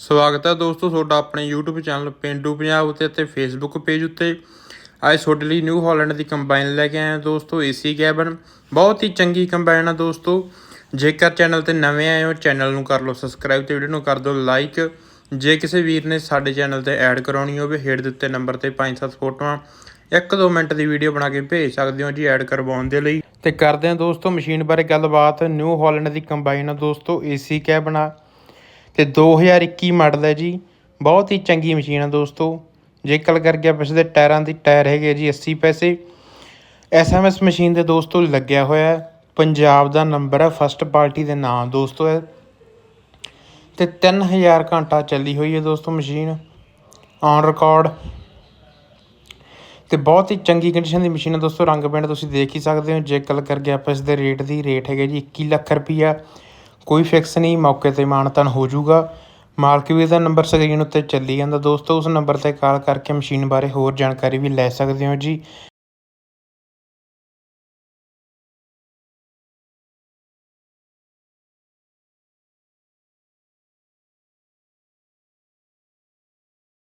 ਸਵਾਗਤ ਹੈ ਦੋਸਤੋ ਤੁਹਾਡਾ ਆਪਣੇ YouTube ਚੈਨਲ ਪਿੰਡੂ ਪੰਜਾਬ ਉੱਤੇ ਅਤੇ Facebook ਪੇਜ ਉੱਤੇ। ਅੱਜ ਤੁਹਾਡੇ ਲਈ ਨਿਊ ਹਾਲੈਂਡ ਦੀ ਕੰਬਾਈਨ ਲੈ ਕੇ ਆਏ ਹਾਂ ਦੋਸਤੋ ਏਸੀ ਕੈਬਨ ਬਹੁਤ ਹੀ ਚੰਗੀ ਕੰਬਾਈਨ ਆ ਦੋਸਤੋ। ਜੇਕਰ ਚੈਨਲ ਤੇ ਨਵੇਂ ਆਏ ਹੋ, ਚੈਨਲ ਨੂੰ ਕਰ ਲਓ ਸਬਸਕ੍ਰਾਈਬ ਤੇ ਵੀਡੀਓ ਨੂੰ ਕਰ ਦਿਓ ਲਾਈਕ ਜੇ ਕਿਸੇ ਵੀਰ ਨੇ ਸਾਡੇ ਚੈਨਲ ਤੇ ਐਡ ਕਰਾਉਣੀ ਹੋਵੇ, ਹੇਠ ਦਿੱਤੇ ਨੰਬਰ ਤੇ 5-7 ਫੋਟੋਆਂ, ਇੱਕ ਦੋ ਮਿੰਟ ਦੀ ਵੀਡੀਓ ਬਣਾ ਕੇ ਭੇਜ ਸਕਦੇ ਹੋ ਜੀ ਐਡ ਕਰਵਾਉਣ ਦੇ ਲਈ। ਤੇ ਕਰਦੇ ਹਾਂ ਦੋਸਤੋ ਮਸ਼ੀਨ ਬਾਰੇ ਗੱਲਬਾਤ। ਨਿਊ ਹਾਲੈਂਡ ਦੀ ਕੰਬਾਈਨ ਆ ਦੋਸਤੋ ਏਸੀ ਕੈਬਨ ਆ। ਤੇ 2021 ਮਾਡਲ ਹੈ ਜੀ। ਬਹੁਤ ਹੀ ਚੰਗੀ ਮਸ਼ੀਨ ਹੈ ਦੋਸਤੋ। ਜੇ ਗੱਲ ਕਰ ਗਿਆ ਪਿਛਲੇ ਟਾਇਰਾਂ ਦੀ, ਟਾਇਰ ਹੈਗੇ ਜੀ 80 ਪੈਸੇ। ਐਸਐਮਐਸ ਮਸ਼ੀਨ ਦੇ ਦੋਸਤੋ ਲੱਗਿਆ ਹੋਇਆ ਪੰਜਾਬ ਦਾ ਨੰਬਰ ਹੈ ਫਸਟ ਪਾਰਟੀ ਦੇ ਨਾਮ ਦੋਸਤੋ ਹੈ। ਤੇ 3000 ਘੰਟਾ ਚੱਲੀ ਹੋਈ ਹੈ ਦੋਸਤੋ ਮਸ਼ੀਨ। ਔਨ ਰਿਕਾਰਡ ਤੇ ਬਹੁਤ ਹੀ ਚੰਗੀ ਕੰਡੀਸ਼ਨ ਦੀ ਮਸ਼ੀਨ ਹੈ ਦੋਸਤੋ। ਰੰਗ ਪੈਂਟ ਤੁਸੀਂ ਦੇਖ ਹੀ ਸਕਦੇ ਹੋ। ਜੇ ਗੱਲ ਕਰਕੇ ਆਪਾਂ ਇਸ ਦੇ ਰੇਟ ਦੀ ਰੇਟ ਹੈਗਾ ਜੀ 21 ਲੱਖ ਰੁਪਈਆ। ਕੋਈ ਫਿਕਸ ਨਹੀਂ, ਮੌਕੇ ਤੇ ਮਾਨਤਨ ਹੋ ਜਾਊਗਾ। ਮਾਲਕ ਵੀ ਦਾ ਨੰਬਰ ਸਕਰੀਨ ਉੱਤੇ ਚੱਲੀ ਜਾਂਦਾ। ਦੋਸਤੋ, ਉਸ ਨੰਬਰ ਤੇ ਕਾਲ ਕਰਕੇ ਮਸ਼ੀਨ ਬਾਰੇ ਹੋਰ ਜਾਣਕਾਰੀ ਵੀ ਲੈ ਸਕਦੇ ਹੋ ਜੀ।